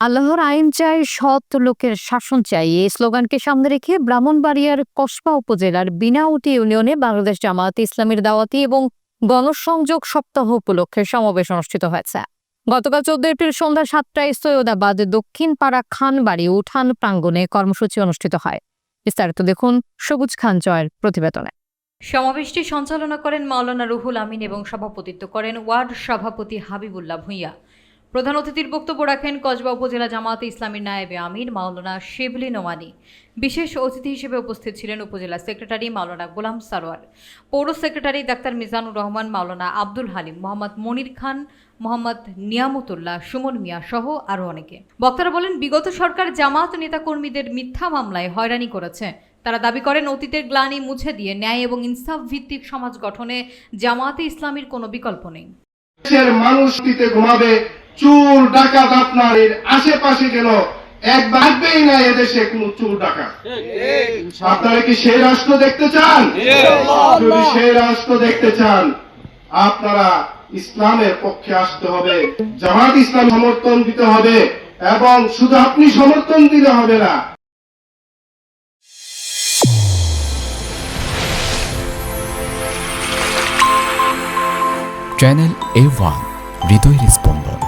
আল্লাহর আইন চাই, সৎ লোকের শাসন চাই। এই স্লোগানকে সামনে রেখে ব্রাহ্মণবাড়িয়ার কসবা উপজেলার বিনাউটি ইউনিয়নে বাংলাদেশ জামায়াত ইসলামীর দাওয়াতি এবং গণসংযোগ সপ্তাহ উপলক্ষে সমাবেশ অনুষ্ঠিত হয়েছে। গতকাল চোদ্দ এপ্রিল সন্ধ্যা সাতটায় সৈয়দাবাদ দক্ষিণ পাড়া খানবাড়ি উঠান প্রাঙ্গণে কর্মসূচি অনুষ্ঠিত হয়। বিস্তারিত দেখুন সবুজ খান জয়ের প্রতিবেদনে। সমাবেশটি সঞ্চালনা করেন মাওলানা রুহুল আমিন এবং সভাপতিত্ব করেন ওয়ার্ড সভাপতি হাবিবুল্লাহ ভূঁইয়া। প্রধান অতিথির বক্তব্য রাখেন কসবা উপজেলা জামায়াতে ইসলামীর নায়েবে আমির মাওলানা শিবলি নোমানি বিশেষ অতিথি হিসেবে উপস্থিত ছিলেন উপজেলা সেক্রেটারি মাওলানা গোলাম সারোয়ার, পৌর সেক্রেটারি ডাক্তার মিজানুর রহমান, মাওলানা আব্দুল হালিম, মোহাম্মদ মনির খান, মোহাম্মদ নিয়ামতুল্লাহ, সুমন মিয়া সহ আরও অনেকে। বক্তারা বলেন, বিগত সরকার জামাত নেতাকর্মীদের মিথ্যা মামলায় হয়রানি করেছে। তারা দাবি করেন, অতীতের গ্লানি মুছে দিয়ে ন্যায় এবং ইনসাফ ভিত্তিক সমাজ গঠনে জামায়াতে ইসলামীর কোনো বিকল্প নেই। মানুষ ঘুমাবে চুর ডাকাত আপনার এর আশেপাশে গেল একবার আসবেই না এদেশে কোন চুর ডাকাত। আপনারা কি সেই রাষ্ট্র দেখতে চান? যদি সেই রাষ্ট্র দেখতে চান আপনারা ইসলামের পক্ষে আসতে হবে জামাত ইসলাম সমর্থন দিতে হবে এবং শুধু আপনি সমর্থন দিলে হবে না। চ্যানেল এ ওয়ান হৃদয়ের স্পন্দন।